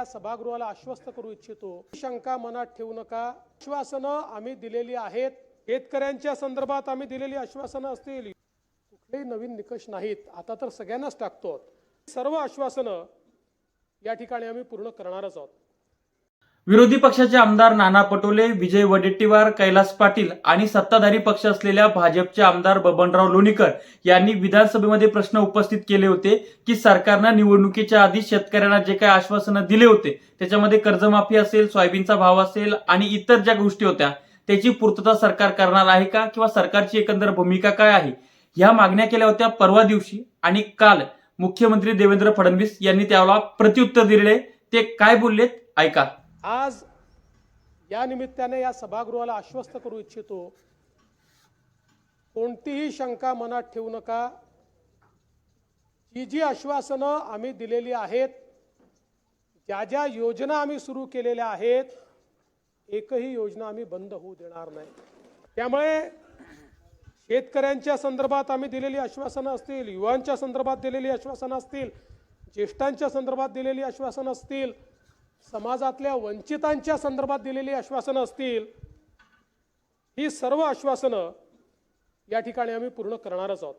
या सभागृहाला आश्वस्त करू इच्छितो. शंका मनात ठेवू नका. आश्वासनं आम्ही दिलेली आहेत. शेतकऱ्यांच्या संदर्भात आम्ही दिलेली आश्वासनं असतील. कुठलेही नवीन निकष नाहीत. आता तर सगळ्यांनाच टाकतो सर्व आश्वासनं या ठिकाणी आम्ही पूर्ण करणारच आहोत. विरोधी पक्षाचे आमदार नाना पटोले विजय वडेट्टीवार कैलास पाटील आणि सत्ताधारी पक्ष असलेल्या भाजपचे आमदार बबनराव लोणीकर यांनी विधानसभेमध्ये प्रश्न उपस्थित केले होते की सरकारनं निवडणुकीच्या आधी शेतकऱ्यांना जे काही आश्वासनं दिले होते त्याच्यामध्ये कर्जमाफी असेल सोयाबीनचा भाव असेल आणि इतर ज्या गोष्टी होत्या त्याची पूर्तता सरकार करणार आहे का किंवा सरकारची एकंदर भूमिका काय आहे? ह्या मागण्या केल्या होत्या परवा दिवशी आणि काल मुख्यमंत्री देवेंद्र फडणवीस यांनी त्याला प्रत्युत्तर दिले ते काय बोललेत? ऐका. आज या निमित्ताने या सभागृहाला आश्वस्त करू इच्छितो कोणतीही शंका मनात ठेवू नका. जी जी आश्वासनं आम्ही दिलेली आहेत ज्या ज्या योजना आम्ही सुरू केलेल्या आहेत एकही योजना आम्ही बंद होऊ देणार नाही. त्यामुळे शेतकऱ्यांच्या संदर्भात आम्ही दिलेली आश्वासनं असतील युवांच्या संदर्भात दिलेली आश्वासनं असतील ज्येष्ठांच्या संदर्भात दिलेली आश्वासनं असतील समाजातल्या वंचितांच्या संदर्भात दिलेली आश्वासनं असतील ही सर्व आश्वासनं या ठिकाणी आम्ही पूर्ण करणारच आहोत.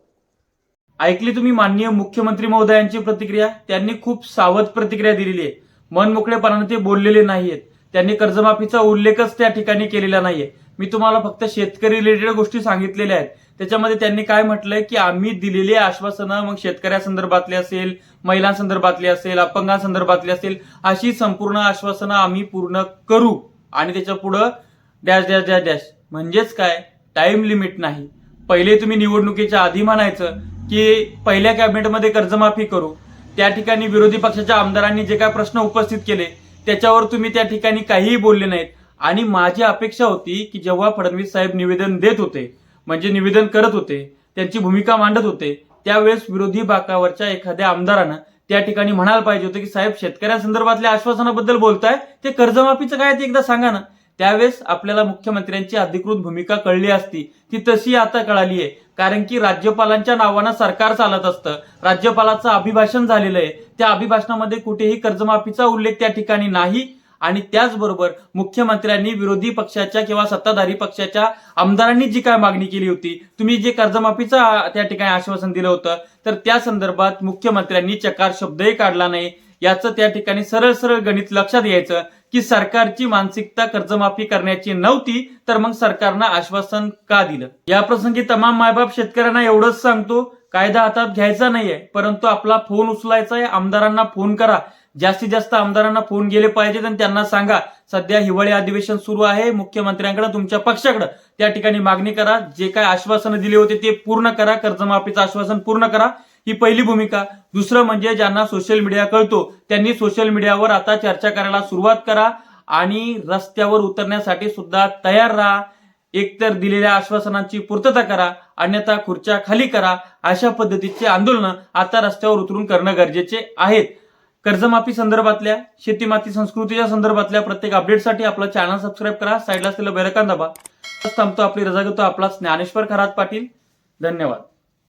ऐकली तुम्ही माननीय मुख्यमंत्री महोदयांची प्रतिक्रिया? त्यांनी खूप सावध प्रतिक्रिया दिलेली आहे. मनमोकळेपणाने ते बोललेले नाहीयेत. त्यांनी कर्जमाफीचा उल्लेखच त्या ठिकाणी केलेला नाहीये. मी तुम्हाला फक्त शेतकरी रिलेटेड गोष्टी सांगितलेल्या आहेत. त्याच्यामध्ये त्यांनी काय म्हटलंय की आम्ही दिलेली आश्वासनं मग शेतकऱ्यासंदर्भातली असेल महिलांसंदर्भातली असेल अपंगांसंदर्भातली असेल अशी संपूर्ण आश्वासनं आम्ही पूर्ण करू. आणि त्याच्या पुढं डॅश डॅश डॅश डॅश. म्हणजेच काय? टाइम लिमिट नाही. पहिले तुम्ही निवडणुकीच्या आधी म्हणायचं की पहिल्या कॅबिनेटमध्ये कर्जमाफी करू. त्या ठिकाणी विरोधी पक्षाच्या आमदारांनी जे काय प्रश्न उपस्थित केले त्याच्यावर तुम्ही त्या ठिकाणी काहीही बोलले नाहीत. आणि माझी अपेक्षा होती की जेव्हा फडणवीस साहेब निवेदन देत होते म्हणजे निवेदन करत होते त्यांची भूमिका मांडत होते त्यावेळेस विरोधी बाकावरच्या एखाद्या आमदारानं त्या ठिकाणी म्हणायला पाहिजे होतं की साहेब शेतकऱ्यांसंदर्भातल्या आश्वासनाबद्दल बोलताय? ते कर्जमाफीचं काय ते एकदा सांगा ना. त्यावेळेस आपल्याला मुख्यमंत्र्यांची अधिकृत भूमिका कळली असती. ती तशी आता कळाली आहे. कारण की राज्यपालांच्या नावानं सरकार चालत असतं. राज्यपालाचं अभिभाषण झालेलं आहे. त्या अभिभाषणामध्ये कुठेही कर्जमाफीचा उल्लेख त्या ठिकाणी नाही. आणि त्याचबरोबर मुख्यमंत्र्यांनी विरोधी पक्षाच्या किंवा सत्ताधारी पक्षाच्या आमदारांनी जी काय मागणी केली होती तुम्ही जे कर्जमाफीचं त्या ठिकाणी आश्वासन दिलं होतं तर त्या संदर्भात मुख्यमंत्र्यांनी चकार शब्दही काढला नाही. याचं त्या ठिकाणी सरळ सरळ गणित लक्षात यायचं की सरकारची मानसिकता कर्जमाफी करण्याची नव्हती तर मग सरकारनं आश्वासन का दिलं? या प्रसंगी तमाम मायबाप शेतकऱ्यांना एवढंच सांगतो कायदा हातात घ्यायचा नाहीये परंतु आपला फोन उचलायचा आहे आमदारांना फोन करा. जास्तीत जास्त आमदारांना फोन गेले पाहिजेत आणि त्यांना सांगा. सध्या हिवाळी अधिवेशन सुरू आहे मुख्यमंत्र्यांकडे तुमच्या पक्षाकडे. त्या ठिकाणी मागणी करा जे काय आश्वासनं दिले होते ते पूर्ण करा कर्जमाफीचं आश्वासन पूर्ण करा. ही पहिली भूमिका. दुसरं म्हणजे ज्यांना सोशल मीडिया कळतो त्यांनी सोशल मीडियावर आता चर्चा करायला सुरुवात करा आणि रस्त्यावर उतरण्यासाठी सुद्धा तयार राहा. एकतर दिलेल्या आश्वासनांची पूर्तता करा. अन्यथा खुर्च्या खाली करा अशा पद्धतीचे आंदोलनं आता रस्त्यावर उतरून करणं गरजेचे आहेत. कर्जमाफी संदर्भातल्या शेतीमाती संस्कृतीच्या संदर्भातल्या प्रत्येक अपडेटसाठी आपला चॅनल सबस्क्राईब करा. साईडला असलेलं बेलकान दाबा. थांबतो आपली रजा घेतो आपला ज्ञानेश्वर खरात पाटील. धन्यवाद.